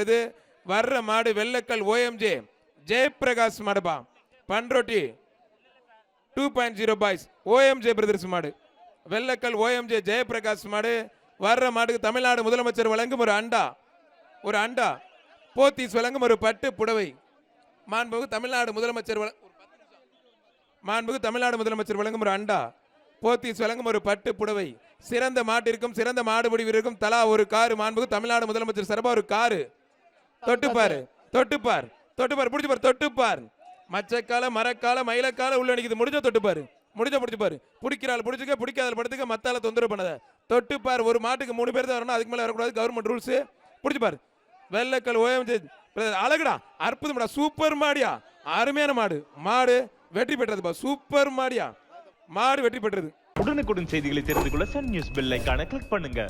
இருக்கிறது வர்ற மாடு வெள்ளக்கல் ஓஎம்ஜே ஜெயபிரகாஷ் மாடுபா Panruti two point zero boys OMJ brothers மாடு. வெள்ளக்கல் ஓஎம்ஜே ஜெயபிரகாஷ் மாடு. வர்ற மாடுக்கு தமிழ்நாடு முதலமைச்சர் வழங்கும் ஒரு அண்டா. ஒரு அண்டா. போத்தீஸ் வழங்கும் ஒரு பட்டு புடவை. மாண்புகு தமிழ்நாடு முதலமைச்சர் மாண்புகு தமிழ்நாடு முதலமைச்சர் வழங்கும் ஒரு அண்டா. போத்தீஸ் வழங்கும் ஒரு பட்டு புடவை. சிறந்த மாட்டிற்கும் சிறந்த மாடுபிடி வீரருக்கும் தலா ஒரு காரு. மாண்புகு தமிழ்நாடு முதலமைச்சர் சார்பா ஒரு காரு. தொட்டுப்பாரு. தொட்டுப்பார். தொட்டுப்பார். பிடிச்சு பாரு. தொட்டுப்பார். மச்சக்கால மரக்கால மயிலக்கால உள்ள நிக்குது முடிஞ்ச தொட்டுப்பாரு. முடிஞ்ச பிடிச்சு பாரு பிடிக்கிறாள் பிடிச்சிக்க பிடிக்காத படுத்துக்க மத்தால தொந்தரவு பண்ணாத. தொட்டுப்பார். ஒரு மாட்டுக்கு மூணு பேர் தான் வரணும். அதுக்கு மேல வரக்கூடாது. கவர்மெண்ட் ரூல்ஸ் பிடிச்சு பாரு வெள்ளக்கல் ஓஎம்ஜி அழகுடா. அற்புதம்டா சூப்பர் மாடியா. அருமையான மாடு. மாடு வெற்றி பெற்றதுப்பா சூப்பர் மாடியா. மாடு வெற்றி பெற்றது. உடனுக்குடன் செய்திகளை தெரிந்து கொள்ள சன் நியூஸ் பெல் ஐகானை கிளிக் பண்ணுங்க.